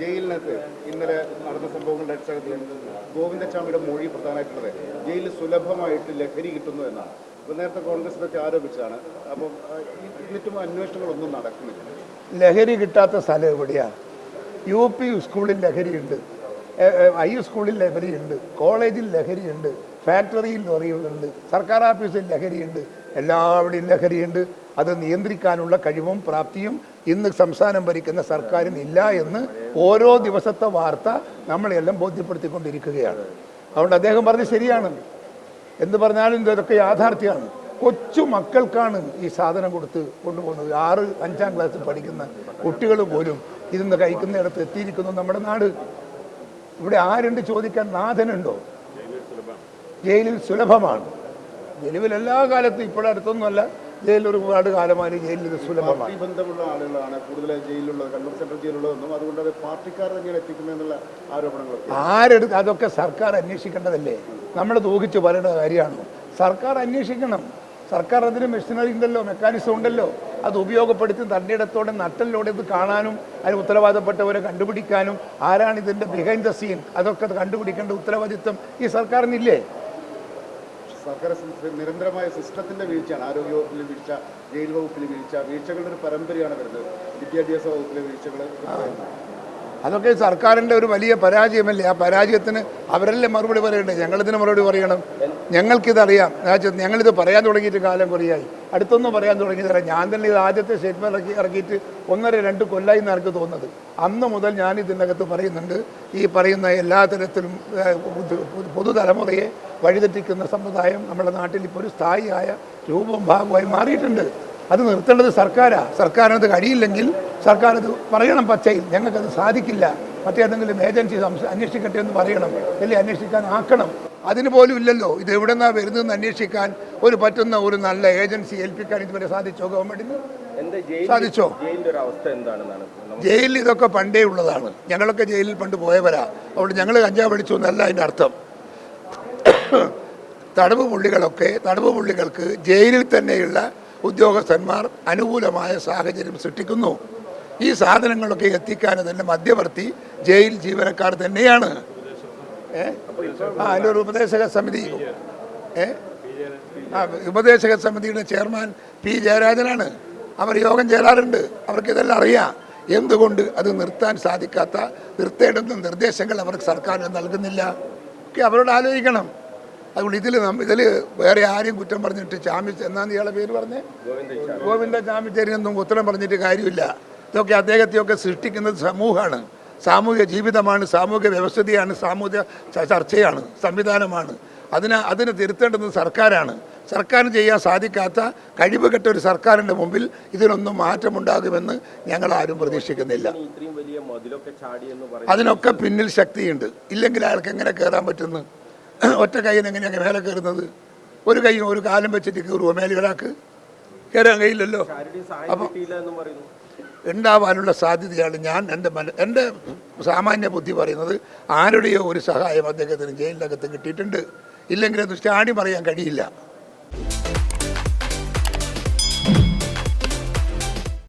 ജയിലിനകത്ത് ഇന്നലെ നടന്ന സംഭവങ്ങളുടെ അടിസ്ഥാനത്തിൽ ഗോവിന്ദസ്വാമിയുടെ മൊഴി പ്രധാനമായിട്ടുള്ളത് ജയിലിൽ സുലഭമായിട്ട് ലഹരി കിട്ടുന്നു എന്നാണ്. അപ്പോൾ നേരത്തെ കോൺഗ്രസ് ഇതൊക്കെ ആരോപിച്ചാണ് അപ്പം എന്നിട്ടും അന്വേഷണങ്ങളൊന്നും നടക്കുന്നില്ല. ലഹരി കിട്ടാത്ത സ്ഥലം എവിടെയാണ്? യു പി സ്കൂളിൽ ലഹരിയുണ്ട് ഐ സ്കൂളിൽ ലഹരിയുണ്ട് കോളേജിൽ ലഹരിയുണ്ട് ഫാക്ടറിയിൽ ലഹരിയുണ്ട് സർക്കാർ ഓഫീസിൽ ലഹരിയുണ്ട് എല്ലാവിടെയും ലഹരിയുണ്ട്. അത് നിയന്ത്രിക്കാനുള്ള കഴിവും പ്രാപ്തിയും ഇന്ന് സംസ്ഥാനം ഭരിക്കുന്ന സർക്കാരിന് ഇല്ല എന്ന് ഓരോ ദിവസത്തെ വാർത്ത നമ്മളെല്ലാം ബോധ്യപ്പെടുത്തിക്കൊണ്ടിരിക്കുകയാണ്. അതുകൊണ്ട് അദ്ദേഹം പറഞ്ഞത് ശരിയാണ്. എന്ത് പറഞ്ഞാലും ഇതൊക്കെ യാഥാർത്ഥ്യമാണ്. കൊച്ചു മക്കൾക്കാണ് ഈ സാധനം കൊടുത്ത് കൊണ്ടുപോകുന്നത്. ആറ് അഞ്ചാം ക്ലാസ്സിൽ പഠിക്കുന്ന കുട്ടികൾ പോലും ഇതിന്ന് കഴിക്കുന്നിടത്ത് എത്തിയിരിക്കുന്നു നമ്മുടെ നാട്. ഇവിടെ ആരുണ്ട് ചോദിക്കാൻ? നാഥനുണ്ടോ? ജയിലിൽ സുലഭമാണ്. ജയിലിൽ എല്ലാ കാലത്തും ഇപ്പോഴടുത്തൊന്നുമല്ല ജയിലിൽ ഒരുപാട് കാലമായി ജയിലിൽ പാർട്ടി ബന്ധമുള്ള ആളുകളാണ് കൂടുതൽ ജയിലിലുള്ളത് കണ്ണൂർ സെൻട്രൽ ജയിലുള്ളതെന്നും അതുകൊണ്ട് അത് പാർട്ടിക്കാർ തന്നെയാണ് എത്തിക്കുന്നതെന്നുള്ള ആരോപണങ്ങൾ ആരെടുത്ത് അതൊക്കെ സർക്കാർ അന്വേഷിക്കേണ്ടതല്ലേ? നമ്മൾ തൂകിച്ച് പറയേണ്ട കാര്യമാണോ. സർക്കാർ അന്വേഷിക്കണം. സർക്കാർ അതിന് മെഷീനറി ഉണ്ടല്ലോ മെക്കാനിസം ഉണ്ടല്ലോ. അത് ഉപയോഗപ്പെടുത്തി തണ്ടിയിടത്തോടെ നട്ടലിലൂടെ ഇത് കാണാനും അതിന് ഉത്തരവാദപ്പെട്ടവരെ കണ്ടുപിടിക്കാനും ആരാണ് ഇതിന്റെ ബിഹൈൻഡ് ദ സീൻ അതൊക്കെ കണ്ടുപിടിക്കേണ്ട ഉത്തരവാദിത്വം ഈ സർക്കാരിനില്ലേ? സർക്കാർ നിരന്തരമായ സിസ്റ്റത്തിന്റെ വീഴ്ചയാണ്. ആരോഗ്യ വകുപ്പിലെ വീഴ്ച ജയിൽ വകുപ്പിലെ വീഴ്ച വീഴ്ചകളുടെ ഒരു പരമ്പരയാണ് വരുന്നത്. വിദ്യാഭ്യാസ വകുപ്പിലെ വീഴ്ചകൾ അതൊക്കെ സർക്കാരിന്റെ ഒരു വലിയ പരാജയമല്ലേ? ആ പരാജയത്തിന് അവരല്ലേ മറുപടി പറയണ്ടേ ഞങ്ങളിതിന് മറുപടി പറയണം. ഞങ്ങൾക്കിതറിയാം. ഞങ്ങളിത് പറയാൻ തുടങ്ങിയിട്ട് കാലം കുറയായി. അടുത്തൊന്നും പറയാൻ തുടങ്ങിയതല്ല ഞാൻ തന്നെ ഇത് ആദ്യത്തെ സ്റ്റേറ്റ്മെന്റ് ഇറക്കി ഇറക്കിയിട്ട് ഒന്നര രണ്ട് കൊല്ലായി എന്നാണ് എനിക്ക് തോന്നുന്നത്. അന്ന് മുതൽ ഞാൻ ഇതിനകത്ത് പറയുന്നുണ്ട്. ഈ പറയുന്ന എല്ലാ തരത്തിലും പുതുതലമുറയെ വഴിതെറ്റിക്കുന്ന സമ്പ്രദായം നമ്മുടെ നാട്ടിൽ ഇപ്പോൾ ഒരു സ്ഥായിയായ രൂപം ഭാഗമായി മാറിയിട്ടുണ്ട്. അത് നിർത്തേണ്ടത് സർക്കാരാണ് സർക്കാരിനത് കഴിയില്ലെങ്കിൽ സർക്കാർ അത് പറയണം പച്ചയിൽ. ഞങ്ങൾക്കത് സാധിക്കില്ല. മറ്റേതെങ്കിലും ഏജൻസി അന്വേഷിക്കട്ടെ എന്ന് പറയണം. അല്ലെങ്കിൽ അന്വേഷിക്കാൻ ആക്കണം. അതിന് പോലും ഇല്ലല്ലോ. ഇത് എവിടെ നിന്നാണ് വരുന്നതെന്ന് അന്വേഷിക്കാൻ ഒരു പറ്റുന്ന ഒരു നല്ല ഏജൻസി ഏൽപ്പിക്കാൻ ഇതുവരെ സാധിച്ചോ ഗവൺമെന്റിന്? സാധിച്ചോ? ജയിലിൽ ഇതൊക്കെ പണ്ടേ ഉള്ളതാണ്. ഞങ്ങളൊക്കെ ജയിലിൽ പണ്ട് പോയവരാ. അതുകൊണ്ട് ഞങ്ങൾ കഞ്ചാവ് അടിച്ചു എന്നല്ല അതിന്റെ അർത്ഥം. തടവ് പുള്ളികളൊക്കെ തടവ് പുള്ളികൾക്ക് ജയിലിൽ തന്നെയുള്ള ഉദ്യോഗസ്ഥന്മാർ അനുകൂലമായ സാഹചര്യം സൃഷ്ടിക്കുന്നു. ഈ സാധനങ്ങളൊക്കെ എത്തിക്കാൻ അതിന്റെ മധ്യവർത്തി ജയിൽ ജീവനക്കാർ തന്നെയാണ്. ആ ഒരു ഉപദേശക സമിതി. ഏ? ആ ഉപദേശക സമിതിയുടെ ചെയർമാൻ പി ജയരാജനാണ്. അവർ യോഗം ചേരാറുണ്ട്. അവർക്ക് ഇതെല്ലാം അറിയാം. എന്തുകൊണ്ട് അത് നിർത്താൻ സാധിക്കാത്ത നിർത്തേണ്ടുന്ന നിർദ്ദേശങ്ങൾ അവർക്ക് സർക്കാർ നൽകുന്നില്ല? ഒക്കെ അവരോട് ആലോചിക്കണം. അതുകൊണ്ട് ഇതിൽ ഇതിൽ വേറെ ആരെയും കുറ്റം പറഞ്ഞിട്ട് ചാമി എന്നാന്ന് ഇയാളെ പേര് പറഞ്ഞേ? ഗോവിന്ദ ചാമിച്ചേരിയൊന്നും ഉത്തരം പറഞ്ഞിട്ട് കാര്യമില്ല. ഇതൊക്കെ അദ്ദേഹത്തെയൊക്കെ സൃഷ്ടിക്കുന്നത് സമൂഹമാണ്. സാമൂഹിക ജീവിതമാണ് സാമൂഹിക വ്യവസ്ഥിതിയാണ് സാമൂഹിക ച- ചർച്ചയാണ് സംവിധാനമാണ്. അതിന് അതിന് തിരുത്തേണ്ടത് സർക്കാരാണ്. സർക്കാരിന് ചെയ്യാൻ സാധിക്കാത്ത കഴിവ് കെട്ട ഒരു സർക്കാരിന്റെ മുമ്പിൽ ഇതിനൊന്നും മാറ്റമുണ്ടാകുമെന്ന് ഞങ്ങൾ ആരും പ്രതീക്ഷിക്കുന്നില്ല. അതിനൊക്കെ പിന്നിൽ ശക്തിയുണ്ട്. ഇല്ലെങ്കിൽ അയാൾക്ക് എങ്ങനെ കയറാൻ പറ്റുന്നു? ഒറ്റ കൈയിൽ എങ്ങനെയാണ് മേലെ കയറുന്നത്? ഒരു കൈയും ഒരു കാലം വെച്ചിട്ട് കയറുമോ മേലെ ഒരാൾക്ക് കയറാൻ കഴിയില്ലല്ലോ ആരുടെയും ഉണ്ടാവാനുള്ള സാധ്യതയാണ് ഞാൻ എന്റെ മന എന്റെ സാമാന്യ ബുദ്ധി പറയുന്നത് ആരുടെയോ ഒരു സഹായം അദ്ദേഹത്തിന് ജയിലിനകത്ത് കിട്ടിയിട്ടുണ്ട്. ഇല്ലെങ്കിൽ അത് സ്റ്റാഡി പറയാൻ കഴിയില്ല.